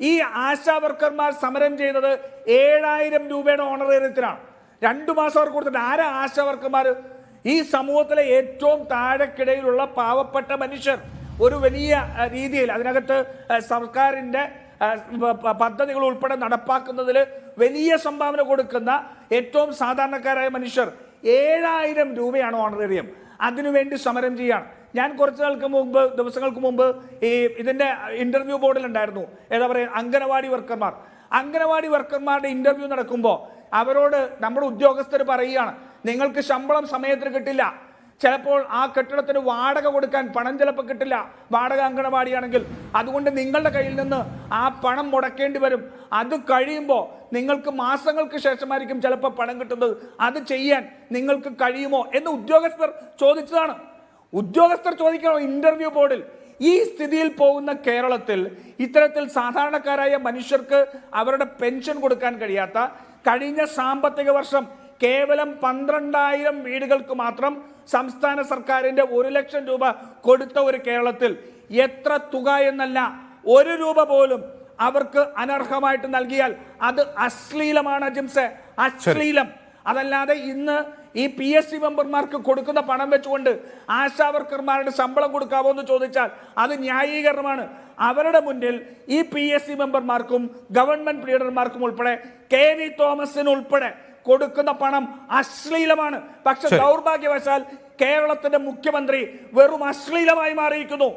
ഈ ആശാ വർക്കർമാർ സമരം ചെയ്തത് ഏഴായിരം രൂപയുടെ ഓണറേറിയത്തിനാണ്. രണ്ടു മാസം അവർക്ക് കൊടുത്തിട്ട് ആരാ ആശാ വർക്കർമാർ ഈ സമൂഹത്തിലെ ഏറ്റവും താഴെക്കിടയിലുള്ള പാവപ്പെട്ട മനുഷ്യർ. ഒരു വലിയ രീതിയിൽ അതിനകത്ത് സർക്കാരിന്റെ പദ്ധതികൾ ഉൾപ്പെടെ നടപ്പാക്കുന്നതിൽ വലിയ സംഭാവന കൊടുക്കുന്ന ഏറ്റവും സാധാരണക്കാരായ മനുഷ്യർ. ഏഴായിരം രൂപയാണ് ഓണറേറിയം. അതിനുവേണ്ടി സമരം ചെയ്യാണ്. ഞാൻ കുറച്ച് നാൾക്ക് മുമ്പ് ദിവസങ്ങൾക്ക് മുമ്പ് ഈ ഇതിന്റെ ഇന്റർവ്യൂ ബോർഡിൽ ഉണ്ടായിരുന്നു ഏതാ പറയുക അംഗനവാടി വർക്കർമാർ അംഗനവാടി വർക്കർമാരുടെ ഇന്റർവ്യൂ നടക്കുമ്പോൾ അവരോട് നമ്മുടെ ഉദ്യോഗസ്ഥർ പറയുകയാണ് നിങ്ങൾക്ക് ശമ്പളം സമയത്തിന് കിട്ടില്ല. ചിലപ്പോൾ ആ കെട്ടിടത്തിന് വാടക കൊടുക്കാൻ പണം ചിലപ്പോൾ കിട്ടില്ല. വാടക അങ്കണവാടിയാണെങ്കിൽ അതുകൊണ്ട് നിങ്ങളുടെ കയ്യിൽ നിന്ന് ആ പണം മുടക്കേണ്ടി വരും. അത് കഴിയുമ്പോൾ നിങ്ങൾക്ക് മാസങ്ങൾക്ക് ശേഷമായിരിക്കും ചിലപ്പോൾ പണം കിട്ടുന്നത്. അത് ചെയ്യാൻ നിങ്ങൾക്ക് കഴിയുമോ? എന്ന് ഉദ്യോഗസ്ഥർ ചോദിച്ചതാണ്. ഉദ്യോഗസ്ഥർ ചോദിക്കണോ ഇന്റർവ്യൂ ബോർഡിൽ ഈ സ്ഥിതിയിൽ പോകുന്ന കേരളത്തിൽ ഇത്തരത്തിൽ സാധാരണക്കാരായ മനുഷ്യർക്ക് അവരുടെ പെൻഷൻ കൊടുക്കാൻ കഴിയാത്ത കഴിഞ്ഞ സാമ്പത്തിക വർഷം കേവലം പന്ത്രണ്ടായിരം വീടുകൾക്ക് മാത്രം സംസ്ഥാന സർക്കാരിന്റെ ഒരു ലക്ഷം രൂപ കൊടുത്ത ഒരു കേരളത്തിൽ എത്ര തുക എന്നല്ല ഒരു രൂപ പോലും അവർക്ക് അനർഹമായിട്ട് നൽകിയാൽ അത് അശ്ലീലമാണ് ജിംസെ. അശ്ലീലം. അതല്ലാതെ ഇന്ന് ഈ പി എസ് സി മെമ്പർമാർക്ക് കൊടുക്കുന്ന പണം വെച്ചുകൊണ്ട് ആശാവർക്കർമാരുടെ ശമ്പളം കൊടുക്കാവോ എന്ന് ചോദിച്ചാൽ അത് ന്യായീകരണമാണ്. അവരുടെ മുന്നിൽ ഈ പി എസ് സി മെമ്പർമാർക്കും ഗവൺമെന്റ് ലീഡർമാർക്കും ഉൾപ്പെടെ കെ വി തോമസിന് ഉൾപ്പെടെ കൊടുക്കുന്ന പണം അശ്ലീലമാണ്. പക്ഷെ. ദൗർഭാഗ്യവശാൽ കേരളത്തിന്റെ മുഖ്യമന്ത്രി വെറും അശ്ലീലമായി മാറിയിരിക്കുന്നു.